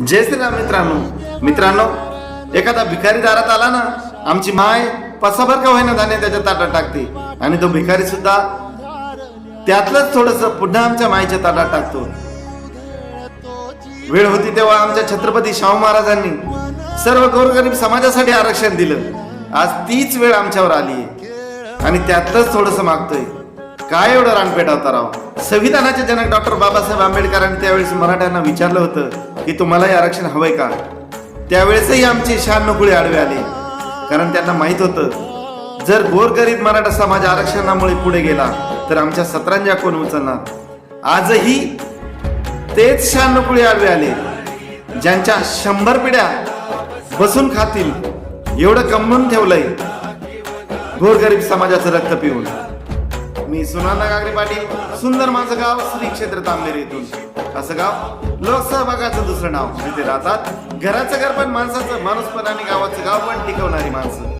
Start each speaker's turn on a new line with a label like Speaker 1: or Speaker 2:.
Speaker 1: जय श्रीराम मित्रांनो. मित्रांनो एखादा भिकारी दारात आला ना आमची माय पसाभर का होईना धान्य त्याच्या ताटात टाकते. आणि तो भिकारी सुद्धा त्यातलंच थोडस पुन्हा आमच्या मायच्या ताटात टाकतो. वेळ होती तेव्हा आमच्या छत्रपती शाहू महाराजांनी सर्व गोरगरीब समाजासाठी आरक्षण दिलं. आज तीच वेळ आमच्यावर आली आहे आणि त्यातलंच थोडस मागतोय. काय एवढं रानपेट होता राव? संविधानाचे जनक डॉक्टर बाबासाहेब आंबेडकरांनी त्यावेळेस मराठ्यांना विचारलं होतं की तुम्हालाही आरक्षण हवंय का? त्यावेळेसही आमचे शान नकुळे आडवे आले. कारण त्यांना माहीत होतं जर गोरगरीब मराठा समाज आरक्षणामुळे पुढे गेला तर आमच्या सतरांजा कोण उचलणार? आजही तेच शान नकुळे आडवे आले ज्यांच्या शंभर पिढ्या बसून खातील एवढं कमवून ठेवलंय गोरगरीब समाजाचं रक्त पिऊन. मी सुनाना गागरे पाटील सुंदर माझं गाव श्री क्षेत्र तांबेर येथून असं गाव लोकसहभागाचं दुसरं नाव. जिथे राहतात घराचं घर पण माणसाचं माणूस पण आणि गावाचं गाव पण टिकवणारी माणसं.